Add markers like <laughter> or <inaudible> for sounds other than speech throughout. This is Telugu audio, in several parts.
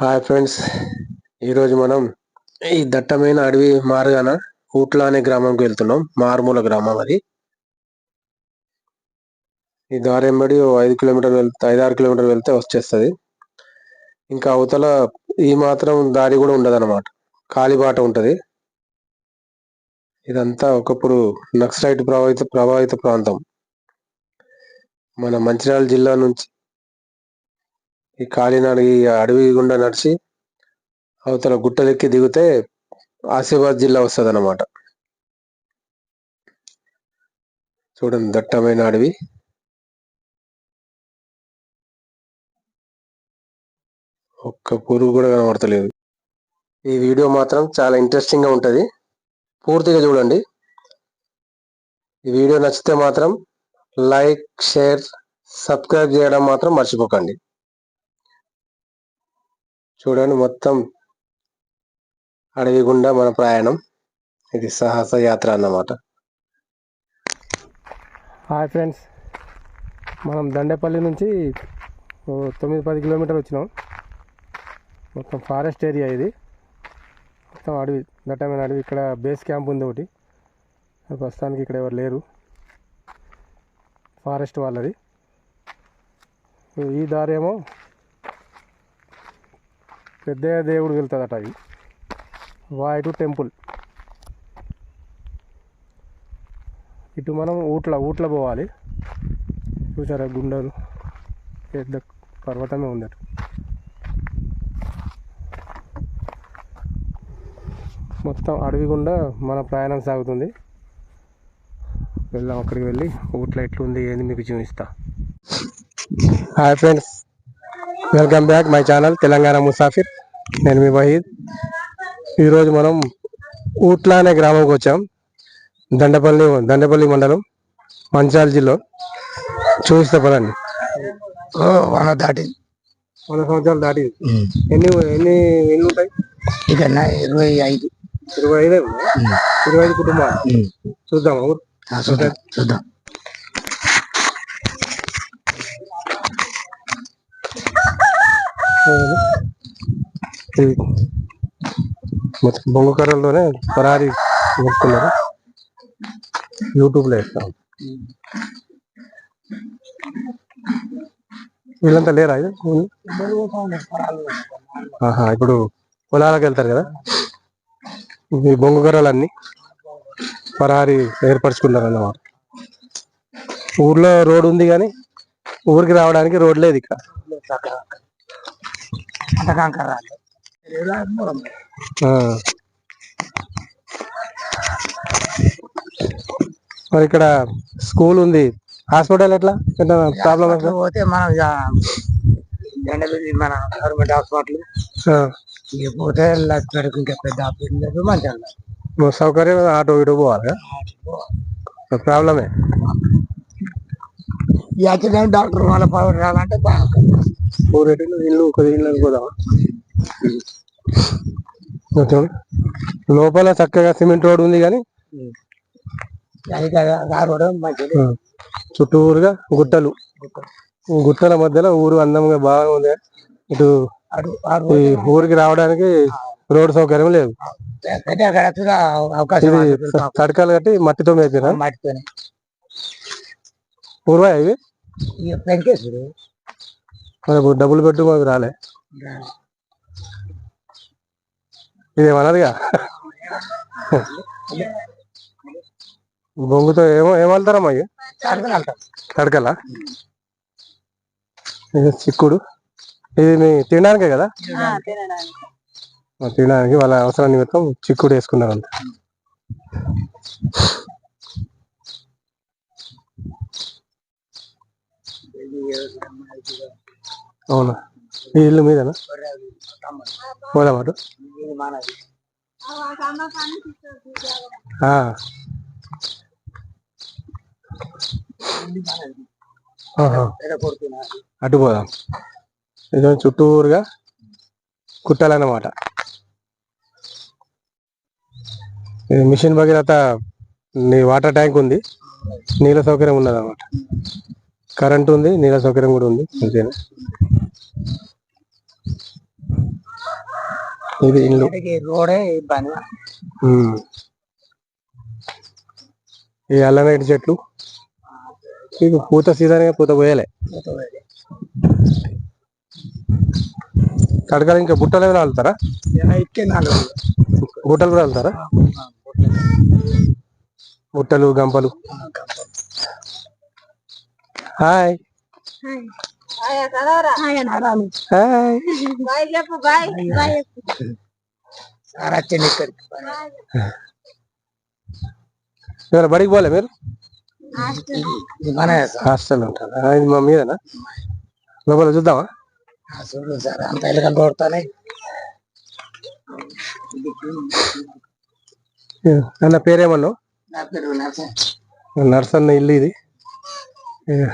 Hi friends. ఈరోజు మనం ఈ దట్టమైన అడవి మార్గాన ఊట్ల అనే గ్రామంకి వెళ్తున్నాం. మారుమూల గ్రామం అది. ఈ దారి ఐదు కిలోమీటర్లు వెళ్తే ఐదు ఆరు కిలోమీటర్లు వెళ్తే వచ్చేస్తుంది. ఇంకా అవతల ఈ మాత్రం దారి కూడా ఉండదు అనమాట కాలిబాట ఉంటుంది. ఇదంతా ఒకప్పుడు నక్సలైట్ ప్రభావిత ప్రభావిత ప్రాంతం. మన మంచిర్యాల జిల్లా నుంచి ఈ కాలినాడు ఈ అడవి గుండా నడిచి అవతల గుట్టలెక్కి దిగితే ఆసిఫాబాద్ జిల్లా వస్తుంది అన్నమాట చూడండి దట్టమైన అడవి. ఒక్క పురుగు కూడా కనబడతలేదు. ఈ వీడియో మాత్రం చాలా ఇంట్రెస్టింగ్గా పూర్తిగా చూడండి. ఈ వీడియో నచ్చితే మాత్రం లైక్ షేర్ సబ్స్క్రైబ్ చేయడం మాత్రం మర్చిపోకండి. చూడండి మొత్తం అడవి గుండా మన ప్రయాణం. ఇది సాహస యాత్ర అన్నమాట. Hi friends. మనం దండేపల్లి నుంచి తొమ్మిది పది కిలోమీటర్లు వచ్చినాం. మొత్తం ఫారెస్ట్ ఏరియా ఇది. మొత్తం అడవి దట్టమైన అడవి. ఇక్కడ బేస్ క్యాంప్ ఉంది ఒకటి. ప్రస్తుతానికి ఇక్కడ ఎవరు లేరు. ఫారెస్ట్ వాళ్ళది. ఈ దారేమో పెద్దయ్య దేవుడు వెళ్తుందట అవి. వాయుడు టెంపుల్. ఇటు మనం ఊట్ల ఊట్ల పోవాలి. చూసారా గుండెలు? పెద్ద పర్వతమే ఉంది అటు. మొత్తం అడవి గుండా మన ప్రయాణం సాగుతుంది. వెళ్దాం అక్కడికి వెళ్ళి. ఊట్ల ఎట్లుంది ఏంది మీకు చూపిస్తా. Hi friends. Welcome back my channel Telangana Musafir. నేను మీ వహీద్. ఈరోజు మనం ఊట్ల అనే గ్రామంకి వచ్చాం. దండపల్లి దండపల్లి మండలం మంచాల జిల్లా. చూపిస్తా పదండి. వంద దాటి వంద సంవత్సరాలు దాటి ఎన్ని ఎన్ని ఎన్ని ఉంటాయి? ఇక ఇరవై ఐదు. ఇరవై ఐదు ఇరవై ఐదు కుటుంబాలు. చూద్దాం చూద్దాం. మొత్తం బొంగు కర్రలతోనే పరారి కొట్టుకున్నారు. యూట్యూబ్లో వేస్తాం. వీళ్ళంతా లేరా ఇది? ఆహా ఇప్పుడు పొలాలకు వెళ్తారు కదా? ఈ బొంగు కర్రలన్నీ పరారి ఏర్పరచుకున్నారు అన్నమాట ఊర్లో రోడ్ ఉంది కానీ ఊరికి రావడానికి రోడ్ లేదు ఇక్కడ. అంతకంకరాలు. ఆ. మరి ఇక్కడ స్కూల్ ఉంది. హాస్పిటల్ ఎట్లా? ప్రాబ్లం పోతే మనం మన గవర్నమెంట్ హాస్పిటల్. పోతే ఇంకా పెద్ద హాస్పిటల్ మంచిగా సౌకర్యం ఆటో ఇటో పోవాలి? ప్రాబ్లమే. యాక్సిడెంట్ డాక్టర్ వాళ్ళ పవర్ రావాలంటే బాగా ఊరేటిలో ఇల్లు ఒక ఇల్లు అనుకోదామా కొంచెం లోపల చక్కగా సిమెంట్ రోడ్ ఉంది కానీ చుట్టూరుగా గుట్టలు. గుట్టల మధ్యలో ఊరు అందంగా బాగా ఉంది. ఇటు ఊరికి రావడానికి రోడ్ సౌకర్యం లేదు. తడకలు కట్టి మట్టితో మేపిన మట్టితోనే. పూర్వ ఇవి? వెంకటేశ్వరుడు మరి ఇప్పుడు డబ్బులు పెట్టుకో అవి రాలే. ఇది బొంగుతో ఏమో ఏమళ్తారమ్మా ఇవి? తడకలా? ఇది చిక్కుడు. ఇది మీ తినడానికే కదా? తినడానికి వాళ్ళ అవసరం నిమిత్తం చిక్కుడు వేసుకున్నారు అంత అవునా? ఈ ఇల్లు మీదనా? పోదాం అటు? అటు పోదాం. ఇది చుట్టూరుగా కుట్టాలన్నమాట. ఇది మిషన్ భగీరథ నీ వాటర్ ట్యాంక్ ఉంది. నీళ్ళ సౌకర్యం ఉన్నది అన్నమాట కరెంట్ ఉంది నీళ్ళ సౌకర్యం కూడా ఉంది అంతేనా? ఇది ఇల్లు. రోడే. ఈ అల్లనేటి చెట్లు. మీకు పూత సీజన్ పూత పోయలే. తడకలు ఇంకా బుట్టలు ఏమైనా వెళ్తారా బుట్టలు కూడా వెళ్తారా బుట్టలు. గంపలు. హాయ్ హాయ్ సార్ వచ్చింది ఇక్కడికి ఇవాళ బడికి పోలే మీరు హాస్టల్ ఉంటారా ఇది మా మీదనా లోపల చూద్దామా చూడు సార్ అంత ఎలుకలు కొడతానే అన్న పేరేమన్నావు నా పేరు నరసింహ నర్సన్న ఇల్లు ఇది ఏ.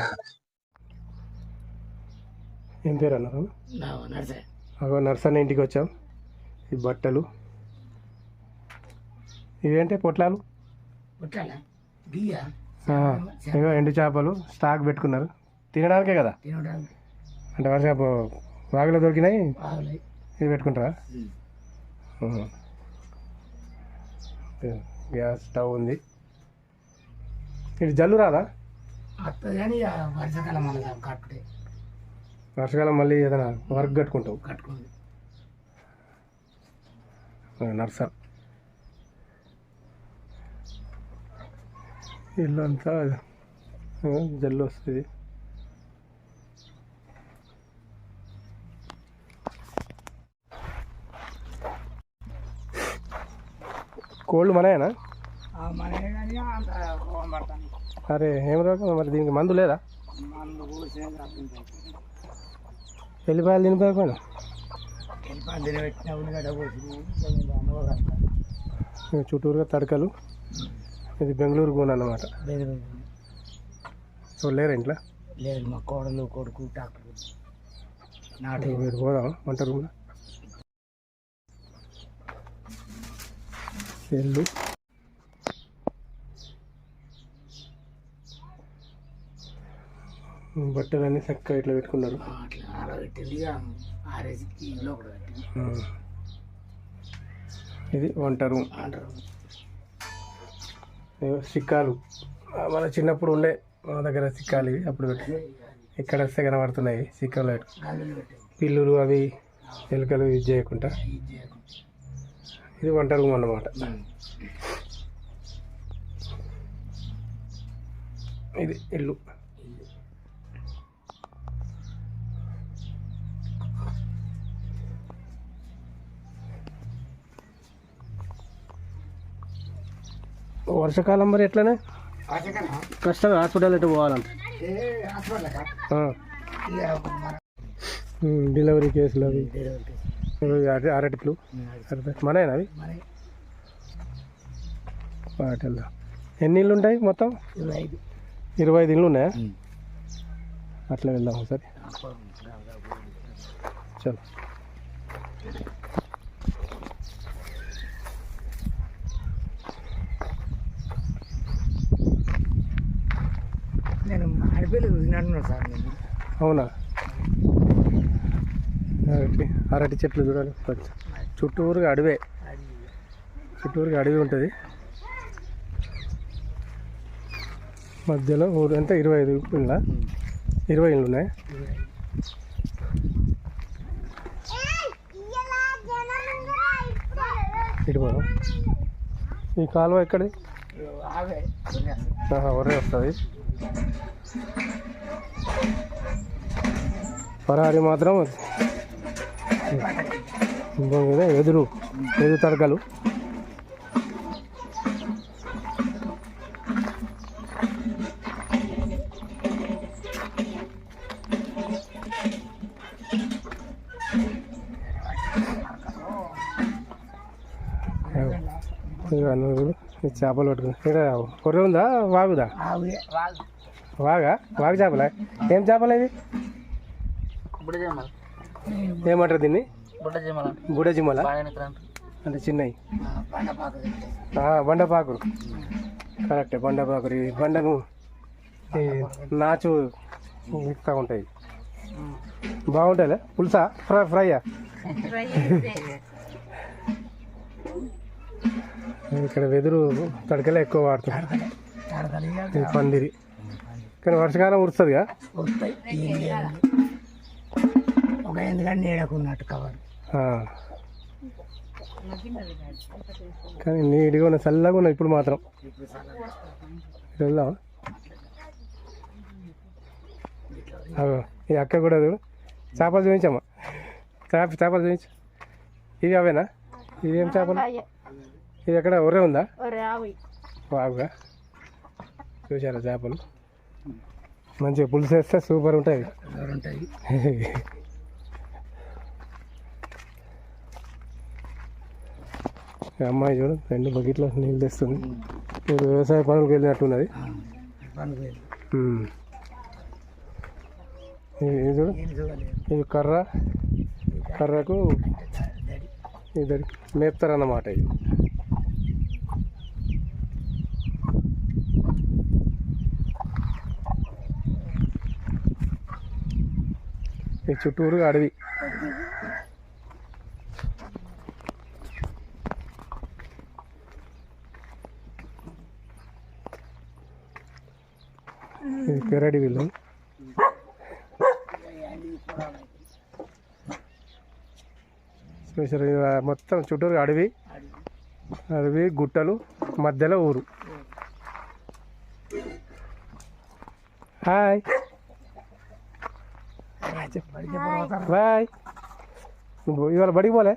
పేరు అన్నారు అగో నర్సన్న ఇంటికి వచ్చాం. ఈ బట్టలు. ఇవేంటే పొట్లాలు? ఇగో ఎండు చేపలు స్టాక్ పెట్టుకున్నారు. తినడానికే కదా? అంటే వర్షాపు వాగులో దొరికినాయి? ఇది పెట్టుకుంటారా. గ్యాస్ స్టవ్ ఉంది. ఇది జల్లు రాదా? వస్తుంది కానీ ఇక వర్షాకాలం మన కట్టుడే. వర్షాకాలం మళ్ళీ ఏదైనా వర్క్ కట్టుకుంటావు? కట్టుకుంది. నర్సర్ ఇల్లు అంతా జల్లు వస్తుంది. కోళ్ళు మనయేనా? మన కానీ అంత పడతాను. అరే ఏం రోగం మరి దీనికి మందు లేదా? మందు పూసే ఎల్లిపాయలు తినిపోయినా వెళ్ళిపోయి తినబెట్టిన ఉల్లిగడ్డ పోసి చుట్టూరుగా తడకలు. ఇది బెంగళూరు గూన్ అన్నమాట. చూడలేరు ఇంట్లో? లేదు మా కోడలు కొడుకు డాక్టర్. నాటు మీరు పోదాం వంట రూమ్లో. సెల్లు బట్టలన్నీ చక్కగా ఇట్లా పెట్టుకున్నారు. అట్లా ఆరబెట్టింది ఇక ఆరేసి లోపల పెట్టింది ఉమ్. ఇది వంట రూమ్. సిక్కాలు. మన చిన్నప్పుడు ఉండే మన దగ్గర సిక్కాలు ఇవి అప్పుడు పెట్టి ఇక్కడ వస్తే కనబడుతున్నాయి సిక్కలు పిల్లులు అవి ఎలుకలు ఇది చేయకుండా. ఇది వంట రూమ్ అన్నమాట. ఇది ఇల్లు. వర్షాకాలం మరి ఎట్లనే? వర్షాకాలం కష్టం హాస్పిటల్ ఎటు పోవాలంట. డెలివరీ కేసులు అవి. డెలివరీకి. ఇవి అర- అరటిట్లు అరటి మనేనా అవి? వాటిల్లో ఎన్ని ఇల్లు ఉంటాయి మొత్తం? ఇరవై ఐదు. ఇల్లు ఉన్నాయా అట్లా వెళ్దాం ఒకసారి. చలో. నేను ఆడపిల్ల చూసినట్టున్నాను సార్ నేను. అవునా? అరటి అరటి చెట్లు చూడాలి చుట్టూరుగా అడవే. చుట్టూరుగా అడవి ఉంటుంది. మధ్యలో ఊరు ఎంత? ఇరవై ఐదు ఇళ్ళ ఇరవై ఇళ్ళు ఉన్నాయి? ఇటు ఈ కాలువ ఎక్కడిది? ఒరే వస్తుంది పరారి మాత్రం ఎదురు ఎదురు తడకలు ఇక నువ్వు చేపలు పట్టుకుని. ఇక్కడ కొర్రె ఉందా? వాగుదా? వాగా. వాగు? చేపలా? ఏం చేపలు ఇవి ఏమంటారు దీన్ని? బుడ్డ జమ్మల. బుడ జిమ్మల? బాగా అంటే చిన్నవి. బండపాకురు కరెక్టే బండపాకురు ఈ బండను ఈ నాచు ఇస్తా ఉంటాయి. బాగుంటాయిలే? పులుసా? ఫ్రై ఫ్రైయా? ఇక్కడ వెదురు తడకలే ఎక్కువ ఇది పందిరి. కానీ వర్షకాలం ఉడుతుందిగా. ఒక ఎందుకంటే నీడకున్నట్టు కవర్. కానీ నీట్గా ఉన్న చల్లగా ఉన్నాయి ఇప్పుడు మాత్రం. అగో ఈ అక్క కూడా చూడు. చేపలు చూపించమ్మా. చేప చేపలు చూపించు. ఇవి అవేనా? ఇవి ఏం చేపలు ఇది ఎక్కడ? ఒర్రే ఉందా? బాగుగా చూసారా చేపలు? మంచిగా పులుసు వేస్తే సూపర్ ఉంటాయి. ఉంటాయి ఈ అమ్మాయి చూడు రెండు బకెట్లో నీళ్ళు తెస్తుంది. మీరు వ్యవసాయ పనులకు వెళ్ళినట్టున్నది. ఇది ఇది చూడు. ఇది కర్ర. కర్రకు ఇది మేపుతారన్నమాట ఇది. చుట్టూరుగా చుట్టూరు అడవి. ఇది పెరడి వీళ్ళు స్పెషల్ మొత్తం చుట్టూరు అడవి. అడవి గుట్టలు మధ్యలో ఊరు. హాయ్. బాయ్. నువ్వు ఇవాళ బడికి పోలే?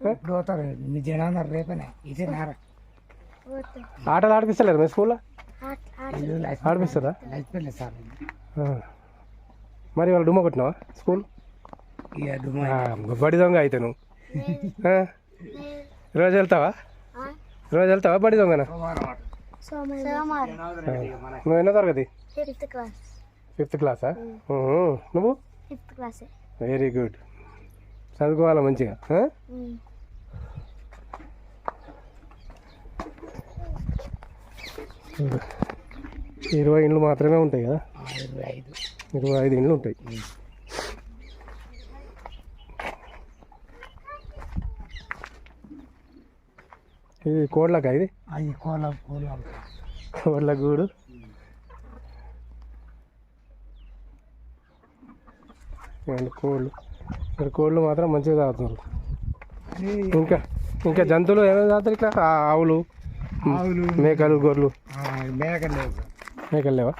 ఇప్పుడు పోతారు. మీ జనాలు రేపనే. ఇదే నారా. ఆటలు ఆడిపిస్తలేరు మీ స్కూల్లో? ఆడిపిస్తారా? లైఫ్ సార్. మరి ఇవాళ డుమ్మ కొట్టినావా స్కూల్? ఇక డుమ్మా ఆ, బడి దొంగ అయితే నువ్వు. ఆ? రోజు వెళ్తావా? రోజు వెళ్తావా బడి దొంగనా? నువ్వు ఎన్నో తరగతి? Fifth class. నువ్వు? Fifth class. Very good. చదువుకోవాలా మంచిగా? ఇరవై ఇండ్లు మాత్రమే ఉంటాయి కదా? ఇరవై ఐదు ఇరవై ఐదు ఇండ్లు ఉంటాయి. ఇది కోడ్లకా ఇది? అది కోల కోల కోడ్ల గూడు ఇవన్నీ కోళ్ళు. ఇక్కడ కోళ్ళు మాత్రం మంచిగా తాగుతారు. ఇంకా ఇంకా జంతువులు ఏమేమి తాగుతారు ఇట్లా? ఆవులు ఆవులు. మేకలు గొర్రెలు. మేకలు లేవు. మేకలు లేవా?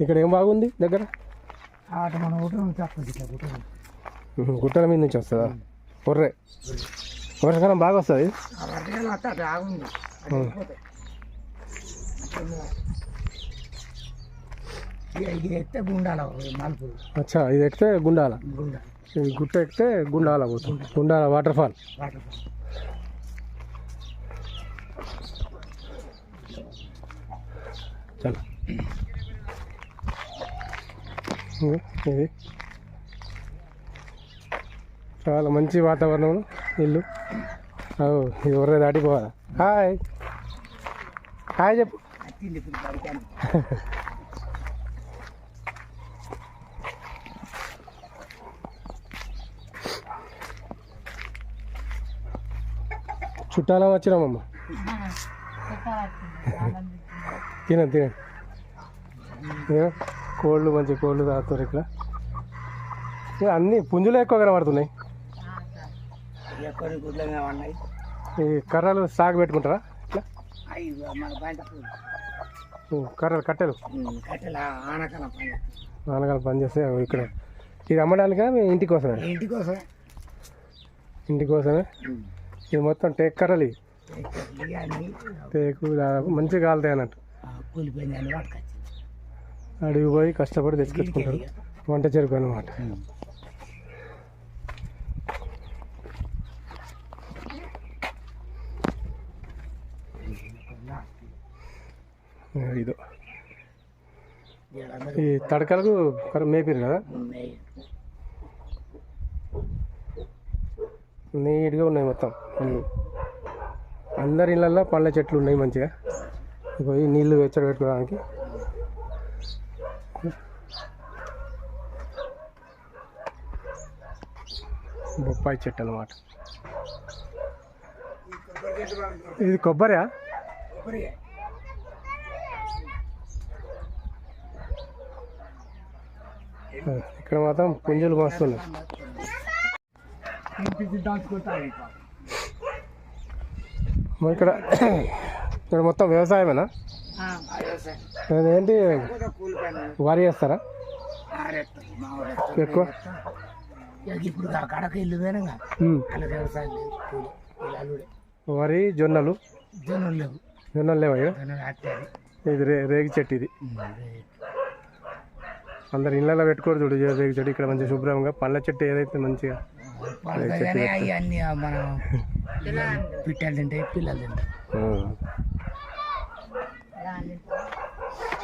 ఇక్కడ ఏం బాగుంది దగ్గర? గుట్టల మీద నుంచి వస్తుందా? ఒర్రే. వర్షాకాలం బాగా వస్తుంది. ఇది ఎత్తే గుండాల మలుపులు అచ్చా ఇది ఎక్కితే గుండాల? గుండా. ఇది గుట్ట ఎక్కితే గుండాల పోతుంది. గుండాల వాటర్ ఫాల్ వాటర్ చలో. ఇదిగో ఇది. చాలా మంచి వాతావరణం ఇల్లు. ఒర్రే దాటిపోవాలా? హాయ్. హాయ్ చెప్పు <laughs> వచ్చింది ఇప్పుడు బడికాని చుట్టాలం వచ్చినామమ్మ. తినండి తినండి కోళ్ళు మంచి కోళ్ళు తాగుతారు ఇక్కడ. ఇక అన్ని పుంజులు ఎక్కువ కనబడుతున్నాయి. ఈ కర్రలు సాగు పెట్టుకుంటారా? ఇట్లా? కర్రలు కట్టెలు. ఆనకల పని చేస్తే ఇక్కడ. ఇది అమ్మడానికా మీ ఇంటి కోసమే ఇంటి కోసం ఇంటి కోసమే ఇది మొత్తం టేక్ కర్రలు టేకు దాదాపు మంచిగా కాలుతాయి అన్నట్టు. అడిగి పోయి కష్టపడి తెచ్చుకొచ్చుకుంటారు వంట చెరుకు అనమాట ఇదో. ఈ తడకలకు మేపిరు కదా? నీట్గా ఉన్నాయి మొత్తం అన్ని అందరి ఇళ్ళల్లో పళ్ళ చెట్లు ఉన్నాయి మంచిగా. పోయి నీళ్ళు వెచ్చడి పెట్టుకోవడానికి. బొప్పాయి చెట్టు అనమాట ఇది కొబ్బరియా? ఇక్కడ మాత్రం పుంజులు మస్తున్నాయి. మరి ఇక్కడ ఇక్కడ మొత్తం వ్యవసాయమేనా? ఏంటి? వరి వేస్తారా? ఎక్కువ? ఇప్పుడు కడక ఇల్లు పోయినా వ్యవసాయం వరి జొన్నలు? జొన్నలు లేవు. జొన్నలు లేవా ఇది రే రేగి చెట్టు ఇది. అందరు ఇళ్ళలో పెట్టుకోరు చూడు రేగి చెట్టు. ఇక్కడ మంచిగా శుభ్రంగా. పండ్ల చెట్టు ఏదైతే మంచిగా పడతాయి అవి అన్ని మనం పిట్టలు తింటాయి పిల్లలు తింటాయి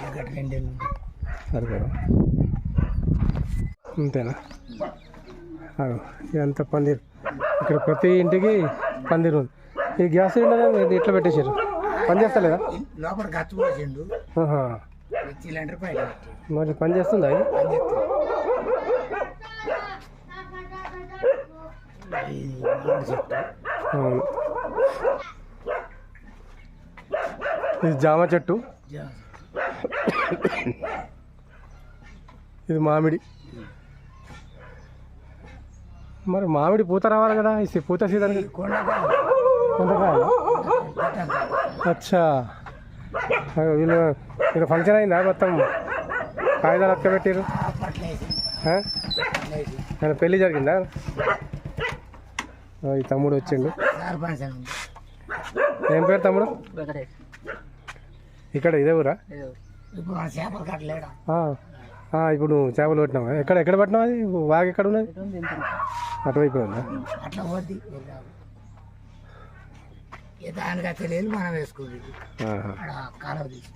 ఇక్కడ రెండేళ్ళు సరే కదా అంతేనా ఇదంతా పందిరు? ఇక్కడ ప్రతి ఇంటికి పందిరు ఉంది. ఈ గ్యాస్ సిలిండర్ ఇట్లా పెట్టేసారు పని చేస్తలేదా? లోపల గచ్చు. సిలిండర్ మరి పని చేస్తుందా. ఇది జామ చెట్టు. ఇది మామిడి. మరి మామిడి పూత రావాలి కదా ఈ పూత సీజన్. కొండకాయ అచ్చా. వీళ్ళు వీళ్ళు ఫంక్షన్ అయిందా మొత్తం? కాగితాలు అక్క పెట్టారు పెళ్ళి జరిగిందా? ఈ తమ్ముడు వచ్చిండు. ఏం పేరు తమ్ముడు. ఇక్కడ ఇదే ఊరా. ఇప్పుడు నువ్వు చేపలు పట్టినావా? ఎక్కడ ఎక్కడ పట్టినావు అది? వాగు ఎక్కడ ఉన్నది? అటువైపు ఉందా? అట్లా పోద్ది. ఏ దానికి తెలియదు మనం వేసుకోలేదు. కాలువ తీసి.